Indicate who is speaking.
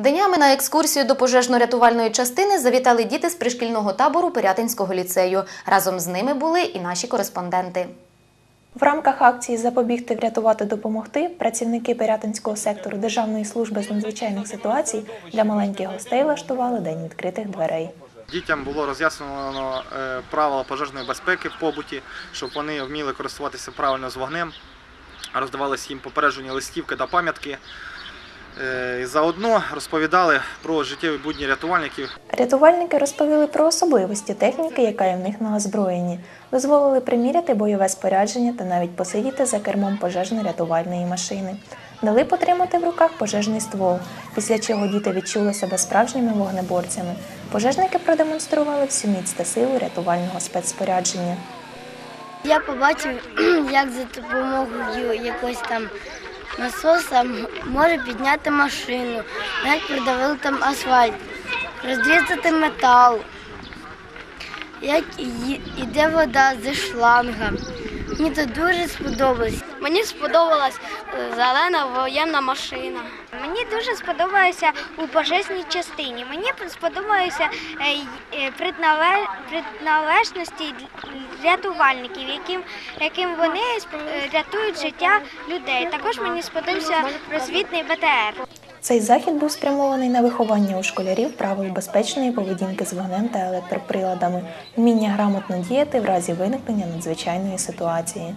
Speaker 1: Днями на екскурсію до пожежно-рятувальної частини завітали діти з пришкільного табору Пирятинського ліцею. Разом з ними були і наші кореспонденти.
Speaker 2: В рамках акції Запобігти, врятувати, допомогти працівники Пирятинського сектору Державної служби з надзвичайних ситуацій для маленьких гостей влаштували день відкритих дверей.
Speaker 3: Дітям було роз'яснено е, правила пожежної безпеки в побуті, щоб вони вміли користуватися правильно з вогнем. Роздавалися їм попереджені листівки та пам'ятки. Е, І заодно розповідали про життєві будні рятувальників.
Speaker 2: Рятувальники розповіли про особливості техніки, яка є в них на озброєнні, дозволили приміряти бойове спорядження та навіть посидіти за кермом пожежно-рятувальної машини. Дали потримати в руках пожежний ствол, після чого діти відчули себе справжніми вогнеборцями. Пожежники продемонстрували всю міць та силу рятувального спецспорядження.
Speaker 4: Я побачив, як за допомогою якогось там насоса може підняти машину, навіть придавили там асфальт, розрізати метал, як йде вода зі шланга. Мені це дуже сподобалось. Мені сподобалась е, зелена воєнна машина.
Speaker 5: Мені дуже сподобалося у пожежній частині. Мені сподобалося е, е, преднале- предналежності рятувальників, яким, яким вони рятують життя людей. Також мені сподобався розвідний БТР.
Speaker 2: Цей захід був спрямований на виховання у школярів правил безпечної поведінки з вогнем та електроприладами, вміння грамотно діяти в разі виникнення надзвичайної ситуації.